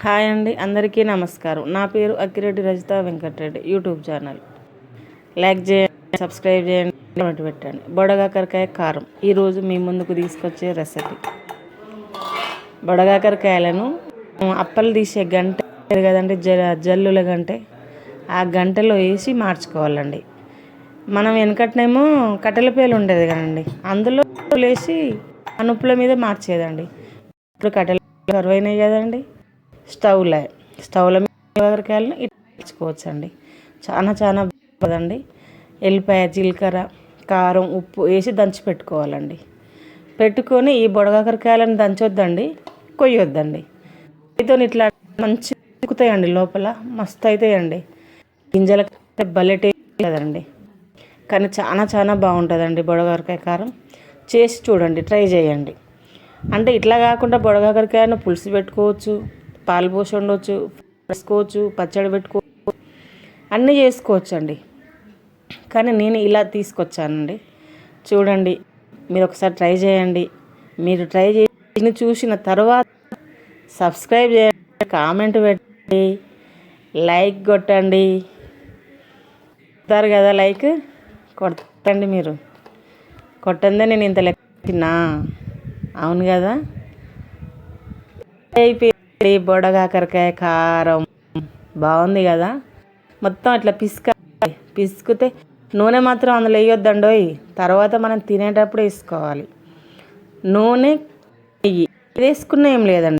Hi అండి అందరికీ నమస్కారం. నా పేరు Akkireddy Rajitha Venkatreddy YouTube channel. Like చేయండి సబ్స్క్రైబ్ చేయండి కామెంట్ పెట్టండి. బొడగాకరకాయ కారం. ఈరోజు మీ ముందుకు తీసుకొచ్చే రెసిపీ. బొడగాకరకాయలను అప్పలు తీసే గంట కదండి జ జల్లుల గంటే. ఆ గంటలో వేసి మార్చుకోవాలండి. మనం వెనకటనేమో కట్టెల పేలు ఉండేది కదండి అందులో వేసి అనుపుల మీద మార్చేదండి. ఇప్పుడు కట్టెలు కరువైనాయి కదండి. స్టవ్లో స్టవ్ల మీద కాకరకాయలను ఇచ్చుకోవచ్చు అండి చాలా చాలా బాగుందండి ఎల్లిపాయ జీలకర్ర కారం ఉప్పు వేసి దంచి పెట్టుకోవాలండి. పెట్టుకొని ఈ బొడగాకరకాయలను దంచొద్దండి కొయ్యొద్దండి. అయితే ఇట్లా మంచి ఉక్కుతాయండి లోపల మస్తు అవుతాయండి గింజల భలే టేస్ట్ కదండి. కానీ చాలా చాలా బాగుంటుందండి బొడగాకరకాయ కారం. చేసి చూడండి ట్రై చేయండి. అంటే ఇట్లా కాకుండా బొడగాకరకాయను పులుసు పెట్టుకోవచ్చు పాలు పోసి ఉండవచ్చు వేసుకోవచ్చు పచ్చడి పెట్టుకోవచ్చు అన్నీ చేసుకోవచ్చు అండి కానీ నేను ఇలా తీసుకొచ్చానండి. చూడండి మీరు ఒకసారి ట్రై చేయండి. మీరు ట్రై చేసి చూసిన తర్వాత సబ్స్క్రైబ్ చేయండి కామెంట్ పెట్టండి లైక్ కొట్టండి. కొడతారు కదా లైక్? కొట్టండి మీరు. కొట్టందే నేను ఇంత లెక్క అవును కదా? అయిపోయింది. బొడగాకరకాయ కారం. బాగుంది కదా? మొత్తం అట్లా పిసుక పిసుకుతే నూనె మాత్రం అందులో వేయొద్దండోయ్ తర్వాత మనం తినేటప్పుడు వేసుకోవాలి. నూనె నెయ్యి. వేసుకున్న ఏం లేదండి.